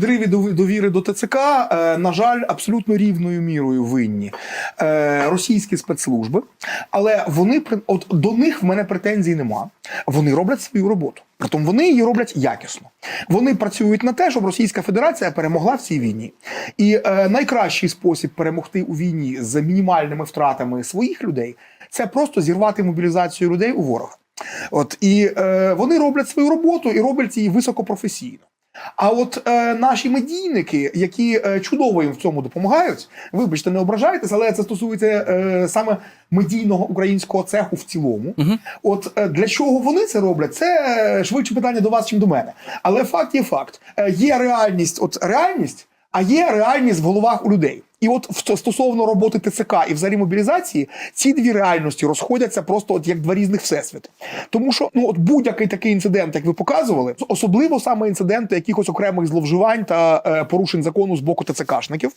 підриві дов- довіри до ТЦК, е, на жаль, абсолютно рівною мірою винні е, російські спецслужби, але вони от до них в мене претензій нема. Вони роблять свою роботу. Притом вони її роблять якісно. Вони працюють на те, щоб Російська Федерація перемогла в цій війні. І е, найкращий спосіб перемогти у війні з мінімальними втратами своїх людей це просто зірвати мобілізацію людей у ворога. От і е, вони роблять свою роботу і роблять її високопрофесійно. А от е, наші медійники, які е, чудово їм в цьому допомагають, вибачте, не ображайтесь, але це стосується е, саме медійного українського цеху в цілому. От е, для чого вони це роблять? Це е, швидше питання до вас, чим до мене. Але факт є факт. Е, є реальність, от реальність, а є реальність в головах у людей. І от стосовно роботи ТЦК і взагалі мобілізації, ці дві реальності розходяться просто от як два різних всесвіти. Тому що ну от будь-який такий інцидент, як ви показували, особливо саме інциденти якихось окремих зловживань та е, порушень закону з боку ТЦКшників,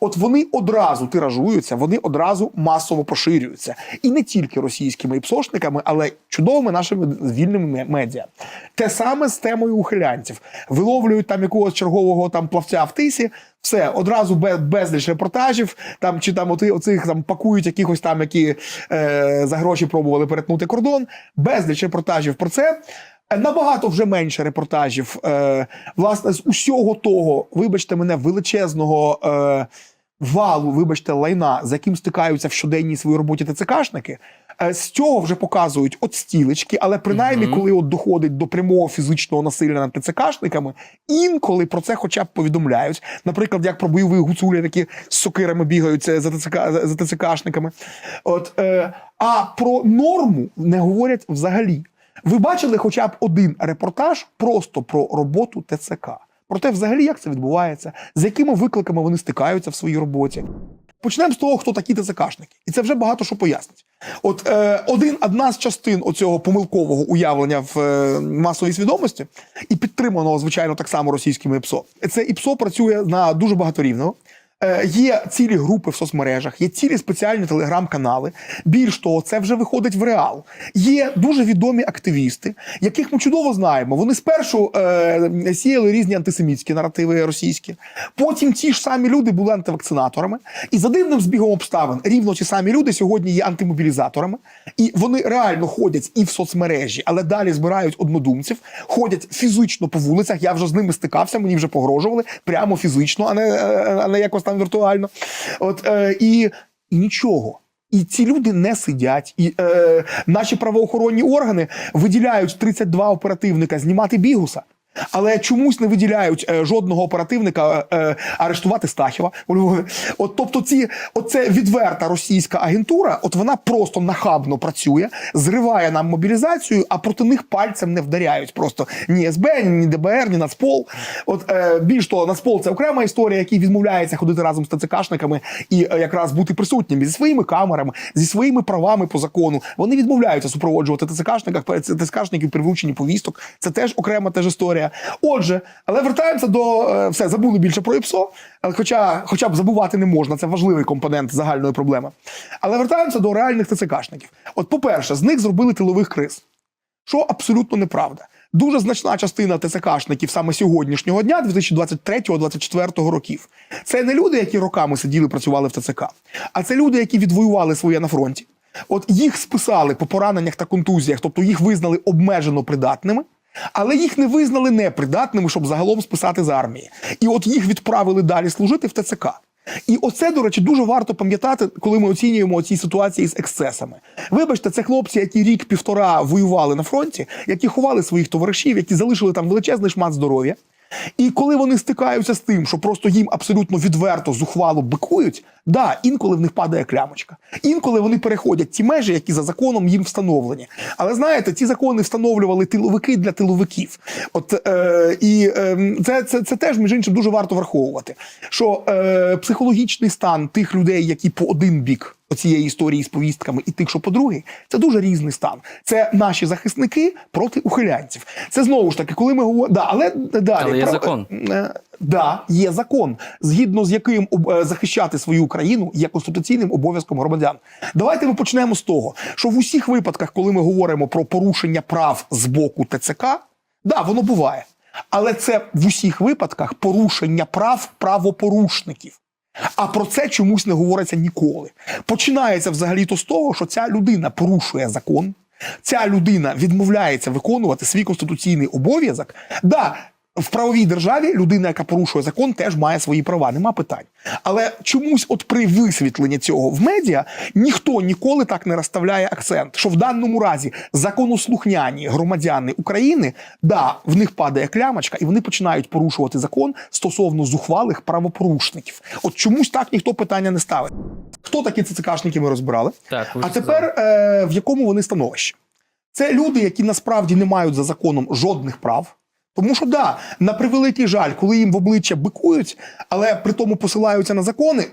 от вони одразу тиражуються, вони одразу масово поширюються. І не тільки російськими іпсошниками, але чудовими нашими вільними медіа. Те саме з темою ухилянців. Виловлюють там якогось чергового там плавця в тисі. Все одразу безліч репортажів, там чи там оти, оцих там пакують якихось там, які е, за гроші пробували перетнути кордон. Безліч репортажів про це. Набагато вже менше репортажів, е, власне, з усього того, вибачте мене, величезного е, валу, вибачте, лайна, з яким стикаються в щоденній своїй роботі ТЦКшники. Е, з цього вже показують от стілечки, але принаймні, коли от доходить до прямого фізичного насилля над ТЦКшниками, інколи про це хоча б повідомляють. Наприклад, як про бойових гуцулів, які з сокирами бігають е, за ТЦК за ТЦКшниками. От, е, а про норму не говорять взагалі. Ви бачили хоча б один репортаж просто про роботу ТЦК. Про те, взагалі, як це відбувається, з якими викликами вони стикаються в своїй роботі. Почнемо з того, хто такі ТЦКшники. І це вже багато що пояснить. От е, один, одна з частин оцього помилкового уявлення в е, масовій свідомості, і підтриманого, звичайно, так само російськими ІПСО. Це ІПСО працює на дуже багаторівного. Е, Є цілі групи в соцмережах, є цілі спеціальні телеграм-канали. Більш того, це вже виходить в реал. Є дуже відомі активісти, яких ми чудово знаємо. Вони спершу е, сіяли різні антисемітські наративи російські. Потім ті ж самі люди були антивакцинаторами. І за дивним збігом обставин рівно ті самі люди сьогодні є антимобілізаторами. І вони реально ходять і в соцмережі, але далі збирають однодумців, ходять фізично по вулицях. Я вже з ними стикався, мені вже погрожували прямо фізично, а не, е, а не якось там віртуально. От е, і, нічого. І ці люди не сидять. І е, наші правоохоронні органи виділяють 32 оперативника знімати бігуса. Але чомусь не виділяють е, жодного оперативника е, арештувати Стахіва у. От тобто, ці оце відверта російська агентура, от вона просто нахабно працює, зриває нам мобілізацію, а проти них пальцем не вдаряють. Просто ні СБ, ні ДБР, ні Нацпол. От е, більш того, Нацпол це окрема історія, який відмовляється ходити разом з ТЦКшниками і е, якраз бути присутніми зі своїми камерами, зі своїми правами по закону. Вони відмовляються супроводжувати ТЦКшниках, ТЦКшників при врученні повісток. Це теж окрема теж історія. Отже, але вертаємося до е, все, забули більше про ІПСО, але хоча, хоча б забувати не можна, це важливий компонент загальної проблеми. Але вертаємося до реальних ТЦКшників. От, по-перше, з них зробили тилових криз що абсолютно неправда. Дуже значна частина ТЦКшників саме сьогоднішнього дня, 2023-2024 років. Це не люди, які роками сиділи, працювали в ТЦК, а це люди, які відвоювали своє на фронті. От їх списали по пораненнях та контузіях, тобто їх визнали обмежено придатними. Але їх не визнали непридатними, щоб загалом списати з армії. І от їх відправили далі служити в ТЦК. І оце, до речі, дуже варто пам'ятати, коли ми оцінюємо ці ситуації з ексцесами. Вибачте, це хлопці, які рік-півтора воювали на фронті, які ховали своїх товаришів, які залишили там величезний шмат здоров'я. І коли вони стикаються з тим, що просто їм абсолютно відверто зухвало бикують, да, інколи в них падає клямочка. Інколи вони переходять ті межі, які за законом їм встановлені. Але знаєте, ці закони встановлювали тиловики для тиловиків. От е, і е, це, це, це теж між іншим дуже варто враховувати. Що е, психологічний стан тих людей, які по один бік оцієї історії з повістками, і тих, що по другий, це дуже різний стан. Це наші захисники проти ухилянців. Це знову ж таки, коли ми говоримо, да, але далі Але є про- закон. Да, є закон, згідно з яким е, захищати свою країну є конституційним обов'язком громадян. Давайте ми почнемо з того, що в усіх випадках, коли ми говоримо про порушення прав з боку ТЦК, да, воно буває. Але це в усіх випадках порушення прав правопорушників. А про це чомусь не говориться ніколи. Починається взагалі то з того, що ця людина порушує закон, ця людина відмовляється виконувати свій конституційний обов'язок. Да, в правовій державі людина, яка порушує закон, теж має свої права, нема питань. Але чомусь, от при висвітленні цього в медіа, ніхто ніколи так не розставляє акцент, що в даному разі законослухняні громадяни України, да, в них падає клямочка, і вони починають порушувати закон стосовно зухвалих правопорушників. От чомусь так ніхто питання не ставить. Хто такі ЦЦКшники, ми розбирали. Так, А тепер е, в якому вони становищі? Це люди, які насправді не мають за законом жодних прав. Тому що да, на превеликий жаль, коли їм в обличчя бикують, але при тому посилаються на закони.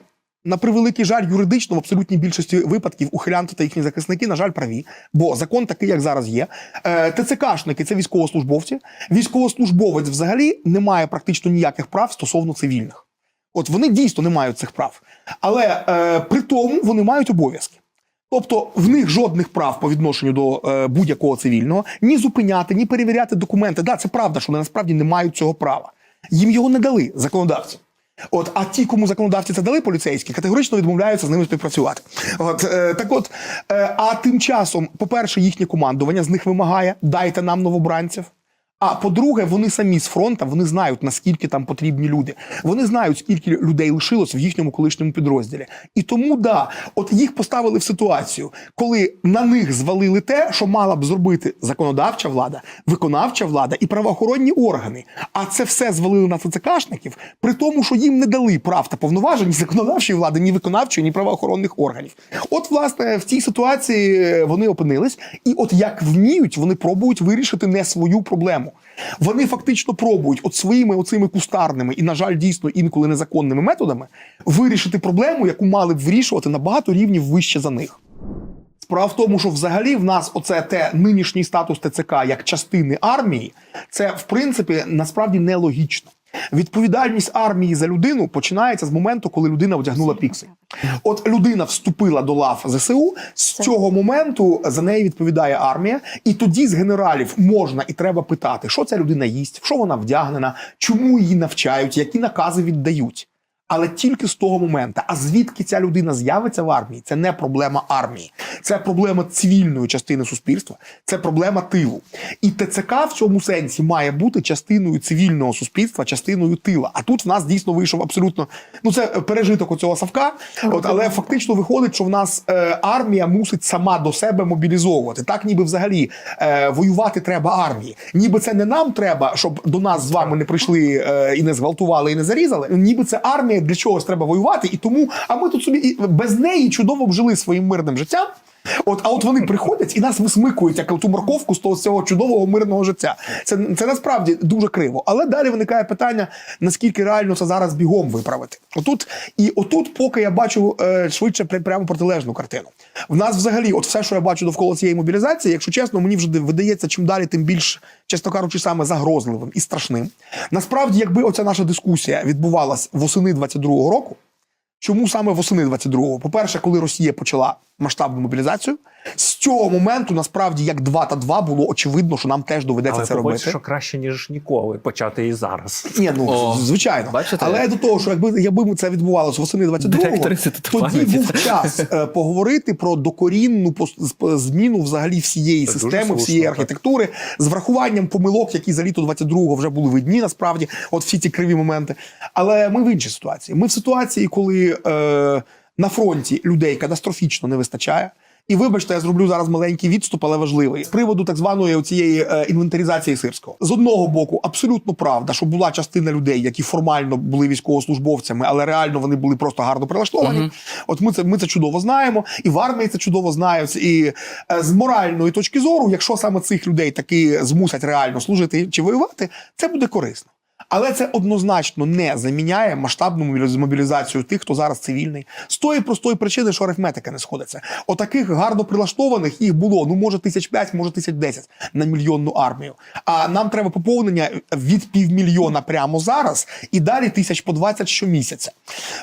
На превеликий жаль, юридично в абсолютній більшості випадків ухилянти та їхні захисники, на жаль, праві, бо закон такий, як зараз є. Е, ТЦКшники це військовослужбовці. Військовослужбовець взагалі не має практично ніяких прав стосовно цивільних. От вони дійсно не мають цих прав. Але е, при тому вони мають обов'язки. Тобто в них жодних прав по відношенню до е, будь-якого цивільного ні зупиняти, ні перевіряти документи. Да, це правда, що вони насправді не мають цього права. Їм його не дали законодавці. От, а ті, кому законодавці це дали поліцейські, категорично відмовляються з ними співпрацювати. От е, так, от, е, а тим часом, по-перше, їхнє командування з них вимагає: дайте нам новобранців. А по-друге, вони самі з фронта вони знають наскільки там потрібні люди. Вони знають, скільки людей лишилось в їхньому колишньому підрозділі. І тому да, от їх поставили в ситуацію, коли на них звалили те, що мала б зробити законодавча влада, виконавча влада і правоохоронні органи. А це все звалили на ЦЦКшників, при тому, що їм не дали прав та повноважень ні законодавчої влади, ні виконавчої, ні правоохоронних органів. От, власне, в цій ситуації е, вони опинились, і от як вміють, вони пробують вирішити не свою проблему. Вони фактично пробують от своїми оцими кустарними і, на жаль, дійсно інколи незаконними методами вирішити проблему, яку мали б вирішувати на багато рівнів вище за них. Справа в тому, що взагалі в нас оце те нинішній статус ТЦК як частини армії, це в принципі насправді нелогічно. Відповідальність армії за людину починається з моменту, коли людина одягнула піксель. От людина вступила до лав ЗСУ. З цього моменту за неї відповідає армія, і тоді з генералів можна і треба питати, що ця людина їсть, в що вона вдягнена, чому її навчають, які накази віддають. Але тільки з того моменту. А звідки ця людина з'явиться в армії? Це не проблема армії, це проблема цивільної частини суспільства, це проблема тилу. І ТЦК в цьому сенсі має бути частиною цивільного суспільства, частиною тила. А тут в нас дійсно вийшов абсолютно ну це пережиток оцього Савка. От але фактично виходить, що в нас е, армія мусить сама до себе мобілізовувати. Так, ніби взагалі е, воювати треба армії. Ніби це не нам треба, щоб до нас з вами не прийшли е, і не зґвалтували, і не зарізали. Ніби це армія для чогось треба воювати, і тому, а ми тут собі і без неї чудово б жили своїм мирним життям. От, а от вони приходять і нас висмикують як ту морковку з того цього чудового мирного життя. Це, це насправді дуже криво. Але далі виникає питання, наскільки реально це зараз бігом виправити. Отут і отут, поки я бачу е, швидше прямо протилежну картину. В нас взагалі, от все, що я бачу довкола цієї мобілізації, якщо чесно, мені вже видається чим далі, тим більш, чесно кажучи, саме загрозливим і страшним. Насправді, якби оця наша дискусія відбувалась восени 22-го року. Чому саме восени 22-го? По-перше, коли Росія почала масштабну мобілізацію, з цього моменту насправді як 2 та 2 було очевидно, що нам теж доведеться Але це побачиш, робити. що краще, ніж ніколи почати і зараз. Ні, ну О, звичайно. бачите? Але до того, що якби якби це відбувалося восени 22-го, Директор тоді був час е, поговорити про докорінну зміну взагалі всієї Це системи, всієї архітектури, з врахуванням помилок, які за літо 22-го вже були видні, насправді, от всі ці криві моменти. Але ми в іншій ситуації. Ми в ситуації, коли е, на фронті людей катастрофічно не вистачає. І вибачте, я зроблю зараз маленький відступ, але важливий з приводу так званої цієї е, інвентаризації сирського. З одного боку, абсолютно правда, що була частина людей, які формально були військовослужбовцями, але реально вони були просто гарно прилаштовані. Мгм. От ми це ми це чудово знаємо, і в армії це чудово знають. І е, з моральної точки зору, якщо саме цих людей таки змусять реально служити чи воювати, це буде корисно. Але це однозначно не заміняє масштабну мобіліз- мобілізацію тих, хто зараз цивільний, з тої простої причини, що арифметика не сходиться. Отаких гарно прилаштованих їх було ну може тисяч п'ять, може тисяч десять на мільйонну армію. А нам треба поповнення від півмільйона прямо зараз і далі тисяч по 20 щомісяця.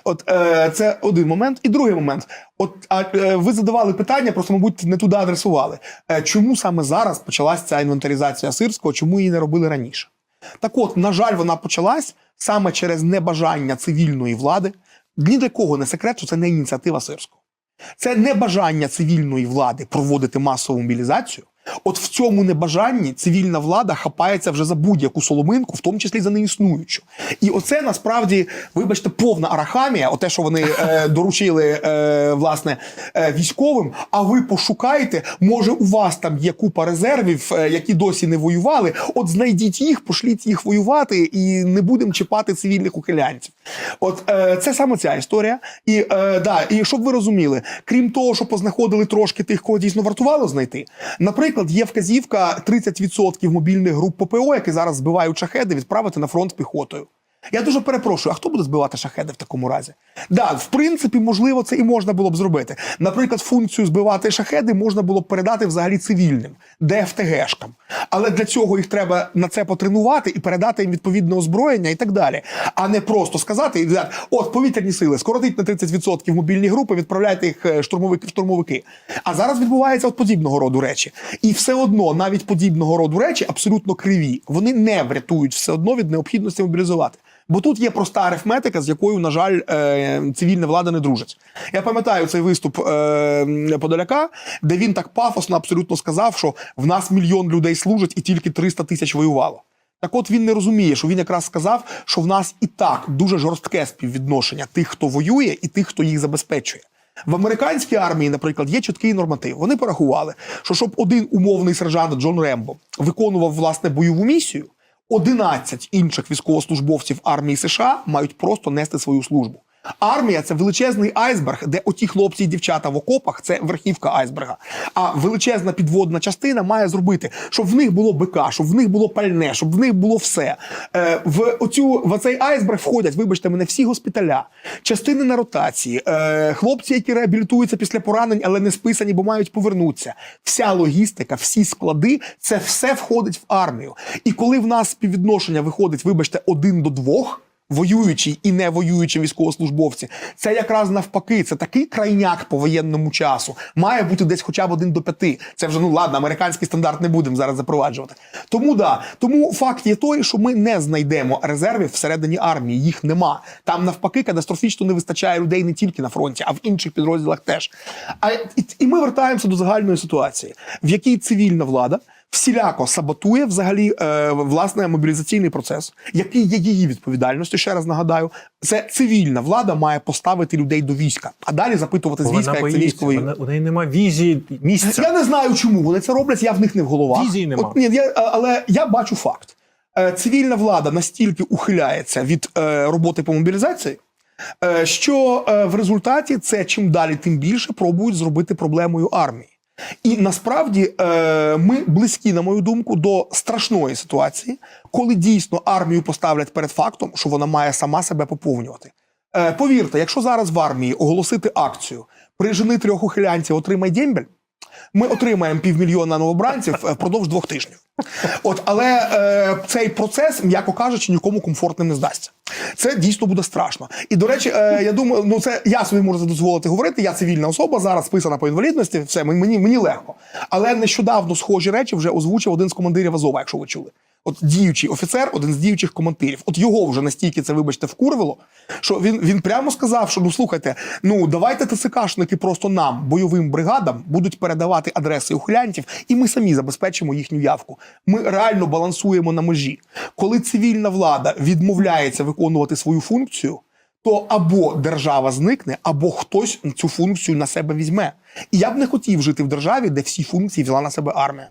От е, це один момент. І другий момент. От а, е, ви задавали питання, просто мабуть не туди адресували. Е, чому саме зараз почалась ця інвентаризація сирського? Чому її не робили раніше? Так от, на жаль, вона почалась саме через небажання цивільної влади. Ні для кого не секрет, що це не ініціатива Сирського. Це небажання цивільної влади проводити масову мобілізацію. От в цьому небажанні цивільна влада хапається вже за будь-яку соломинку, в тому числі за неіснуючу. І оце насправді, вибачте, повна арахамія, оте, що вони е, доручили е, власне е, військовим. А ви пошукайте, може, у вас там є купа резервів, е, які досі не воювали. От знайдіть їх, пошліть їх воювати, і не будемо чіпати цивільних ухилянців. От е, це саме ця історія. І е, да, і щоб ви розуміли, крім того, що познаходили трошки тих, кого дійсно вартувало знайти. Наприклад, є вказівка 30% мобільних груп ППО, які зараз збивають шахеди, відправити на фронт піхотою. Я дуже перепрошую, а хто буде збивати шахеди в такому разі? Да, в принципі, можливо, це і можна було б зробити. Наприклад, функцію збивати шахеди можна було б передати взагалі цивільним, ДФТГшкам. Але для цього їх треба на це потренувати і передати їм відповідне озброєння і так далі. А не просто сказати і сказати, от повітряні сили, скоротить на 30% мобільні групи, відправляйте їх е, штурмовики в штурмовики. А зараз відбувається от подібного роду речі. І все одно, навіть подібного роду речі абсолютно криві. Вони не врятують все одно від необхідності мобілізувати. Бо тут є проста арифметика, з якою, на жаль, е, цивільна влада не дружить. Я пам'ятаю цей виступ е, Подоляка, де він так пафосно абсолютно сказав, що в нас мільйон людей служить і тільки 300 тисяч воювало. Так от він не розуміє, що він якраз сказав, що в нас і так дуже жорстке співвідношення тих, хто воює, і тих, хто їх забезпечує. В американській армії, наприклад, є чіткий норматив. Вони порахували, що щоб один умовний сержант Джон Рембо виконував власне бойову місію, 11 інших військовослужбовців армії США мають просто нести свою службу. Армія це величезний айсберг, де оті хлопці і дівчата в окопах це верхівка айсберга. А величезна підводна частина має зробити, щоб в них було БК, щоб в них було пальне, щоб в них було все. Е, в оцю в цей айсберг входять, вибачте мене, всі госпіталя, частини на ротації, е, хлопці, які реабілітуються після поранень, але не списані, бо мають повернутися. Вся логістика, всі склади, це все входить в армію. І коли в нас співвідношення виходить, вибачте, один до двох воюючі і не воюючі військовослужбовці. Це якраз навпаки, це такий крайняк по воєнному часу. Має бути десь хоча б один до п'яти. Це вже ну ладно, американський стандарт не будемо зараз запроваджувати. Тому да, тому факт є той, що ми не знайдемо резервів всередині армії. Їх нема. Там навпаки катастрофічно не вистачає людей не тільки на фронті, а в інших підрозділах теж. А і, і ми вертаємося до загальної ситуації, в якій цивільна влада всіляко саботує взагалі е, власне мобілізаційний процес, який є її відповідальністю. Ще раз нагадаю, це цивільна влада має поставити людей до війська, а далі запитувати з війська, як це боїться, військо вона- у неї немає візії місця. Я не знаю, чому вони це роблять. Я в них не в головах. Візії нема. От, ні, я, але я бачу факт. Е, Цивільна влада настільки ухиляється від е, роботи по мобілізації, е, що е, в результаті це чим далі, тим більше пробують зробити проблемою армії. І насправді е, ми близькі, на мою думку, до страшної ситуації, коли дійсно армію поставлять перед фактом, що вона має сама себе поповнювати. Е, повірте, якщо зараз в армії оголосити акцію прижени трьох ухилянців, отримай дембель, ми отримаємо півмільйона новобранців е, впродовж двох тижнів. От, але е, цей процес, м'яко кажучи, нікому комфортним не здасться. Це дійсно буде страшно. І до речі, е, я думаю, ну це я собі можу дозволити говорити. Я цивільна особа, зараз списана по інвалідності. Все мені, мені легко. Але нещодавно схожі речі вже озвучив один з командирів Азова, якщо ви чули. От діючий офіцер, один з діючих командирів. От його вже настільки це, вибачте, вкурвило, що він, він прямо сказав, що ну слухайте, ну давайте ТСКшники просто нам, бойовим бригадам, будуть передавати адреси ухилянтів, і ми самі забезпечимо їхню явку. Ми реально балансуємо на межі. Коли цивільна влада відмовляється виконувати свою функцію, то або держава зникне, або хтось цю функцію на себе візьме. І я б не хотів жити в державі, де всі функції взяла на себе армія.